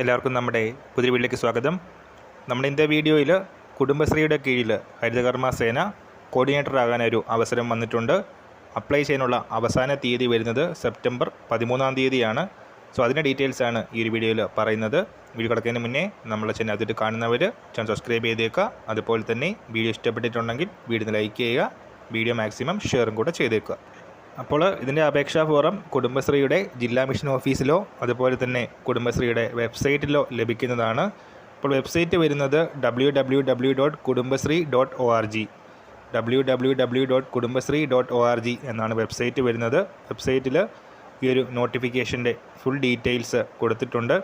എല്ലാവർക്കും നമ്മുടെ പുതിയ വീട്ടിലേക്ക് സ്വാഗതം. നമ്മുടെ ഇന്നത്തെ വീഡിയോയിൽ കുടുംബശ്രീയുടെ കീഴിൽ ഹരിതകർമ്മ സേന കോർഡിനേറ്റർ ആകാനൊരു അവസരം വന്നിട്ടുണ്ട്. അപ്ലൈ ചെയ്യാനുള്ള അവസാന തീയതി വരുന്നത് സെപ്റ്റംബർ പതിമൂന്നാം തീയതിയാണ്. സോ അതിന്റെ ഡീറ്റെയിൽസാണ് ഈ ഒരു വീഡിയോയിൽ പറയുന്നത്. വീഡിയോ കിടക്കുന്നതിന് മുന്നേ നമ്മളെ ചാനൽ അതിട്ട് കാണുന്നവർ ചാനൽ സബ്സ്ക്രൈബ് ചെയ്തേക്കുക. അതുപോലെ തന്നെ വീഡിയോ ഇഷ്ടപ്പെട്ടിട്ടുണ്ടെങ്കിൽ വീഡിയോ ലൈക്ക് ചെയ്യുക. വീഡിയോ മാക്സിമം ഷെയറും കൂടെ ചെയ്തേക്കുക. അപ്പോൾ ഇതിന്റെ അപേക്ഷാ ഫോറം കുടുംബശ്രീയുടെ ജില്ലാ മിഷൻ ഓഫീസിലോ അതുപോലെ തന്നെ കുടുംബശ്രീയുടെ വെബ്സൈറ്റിലോ ലഭിക്കുന്നതാണ്. അപ്പോൾ വെബ്സൈറ്റ് വരുന്നത് W W W dot Kudumbashree dot O R G W W W dot Kudumbashree dot O R G എന്നാണ് വെബ്സൈറ്റ് വരുന്നത്. വെബ്സൈറ്റിൽ ഈ ഒരു നോട്ടിഫിക്കേഷന്റെ ഫുൾ ഡീറ്റെയിൽസ് കൊടുത്തിട്ടുണ്ട്.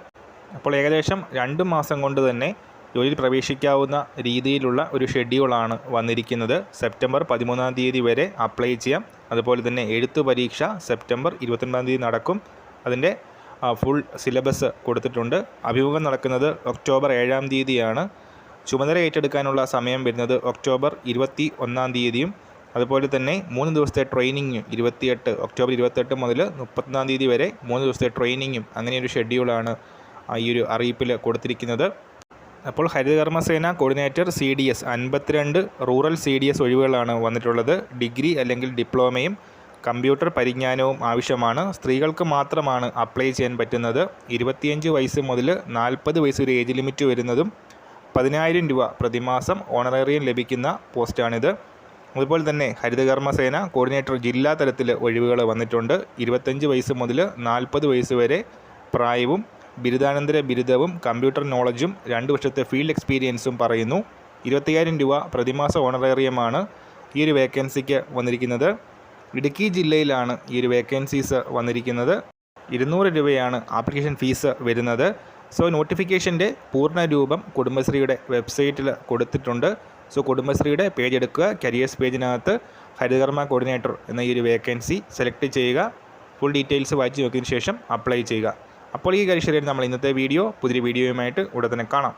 അപ്പോൾ ഏകദേശം രണ്ട് മാസം കൊണ്ട് തന്നെ ജോലിയിൽ പ്രവേശിക്കാവുന്ന രീതിയിലുള്ള ഒരു ഷെഡ്യൂളാണ് വന്നിരിക്കുന്നത്. സെപ്റ്റംബർ പതിമൂന്നാം തീയതി വരെ അപ്ലൈ ചെയ്യാം. അതുപോലെ തന്നെ എഴുത്തു പരീക്ഷ സെപ്റ്റംബർ ഇരുപത്തൊൻപതാം തീയതി നടക്കും. അതിന്റെ ഫുൾ സിലബസ് കൊടുത്തിട്ടുണ്ട്. അഭിമുഖം നടക്കുന്നത് ഒക്ടോബർ ഏഴാം തീയതിയാണ്. ചുമതല ഏറ്റെടുക്കാനുള്ള സമയം വരുന്നത് ഒക്ടോബർ ഇരുപത്തി ഒന്നാം തീയതിയും അതുപോലെ തന്നെ മൂന്ന് ദിവസത്തെ ട്രെയിനിങ് ഇരുപത്തിയെട്ട് ഒക്ടോബർ ഇരുപത്തെട്ട് മുതൽ മുപ്പത്തൊന്നാം തീയതി വരെ മൂന്ന് ദിവസത്തെ ട്രെയിനിങ്ങും അങ്ങനെയൊരു ഷെഡ്യൂളാണ് ഈ ഒരു അറിയിപ്പിൽ കൊടുത്തിരിക്കുന്നത്. അപ്പോൾ Harithakarmasena coordinator C D S അൻപത്തിരണ്ട് റൂറൽ സി ഡി എസ് ഒഴിവുകളാണ് വന്നിട്ടുള്ളത്. ഡിഗ്രി അല്ലെങ്കിൽ ഡിപ്ലോമയും കമ്പ്യൂട്ടർ പരിജ്ഞാനവും ആവശ്യമാണ്. സ്ത്രീകൾക്ക് മാത്രമാണ് അപ്ലൈ ചെയ്യാൻ പറ്റുന്നത്. ഇരുപത്തിയഞ്ച് വയസ്സ് മുതൽ നാൽപ്പത് വയസ്സ് ഒരു ഏജ് ലിമിറ്റ് വരുന്നതും പതിനായിരം രൂപ പ്രതിമാസം ഓണറേറിയം ലഭിക്കുന്ന പോസ്റ്റാണിത് അതുപോലെ തന്നെ ഹരിതകർമ്മസേന കോർഡിനേറ്റർ ജില്ലാ തലത്തിൽ ഒഴിവുകൾ വന്നിട്ടുണ്ട്. ഇരുപത്തഞ്ച് വയസ്സ് മുതൽ നാൽപ്പത് വയസ്സ് വരെ പ്രായവും ബിരുദാനന്തര ബിരുദവും കമ്പ്യൂട്ടർ നോളജും രണ്ട് വർഷത്തെ ഫീൽഡ് എക്സ്പീരിയൻസും പറയുന്നു. ഇരുപത്തയ്യായിരം രൂപ പ്രതിമാസ ഓണറേറിയമാണ് ഈ ഒരു വേക്കൻസിക്ക് വന്നിരിക്കുന്നത്. ഇടുക്കി ജില്ലയിലാണ് ഈ ഒരു വേക്കൻസീസ് വന്നിരിക്കുന്നത്. ഇരുന്നൂറ് രൂപയാണ് ആപ്ലിക്കേഷൻ ഫീസ് വരുന്നത്. സോ നോട്ടിഫിക്കേഷന്റെ പൂർണ രൂപം കുടുംബശ്രീയുടെ വെബ്സൈറ്റിൽ കൊടുത്തിട്ടുണ്ട്. സോ കുടുംബശ്രീയുടെ പേജ് എടുക്കുക. കരിയേഴ്സ് പേജിനകത്ത് ഹരിതകർമ്മ കോർഡിനേറ്റർ എന്ന ഈ ഒരു വേക്കൻസി സെലക്ട് ചെയ്യുക. ഫുൾ ഡീറ്റെയിൽസ് വായിച്ച് നോക്കിയതിന് ശേഷം അപ്ലൈ ചെയ്യുക. അപ്പോൾ ഈ കാര്യം നമ്മൾ ഇന്നത്തെ വീഡിയോ പുതിയ വീഡിയോയുമായിട്ട് ഉടനെ കാണാം.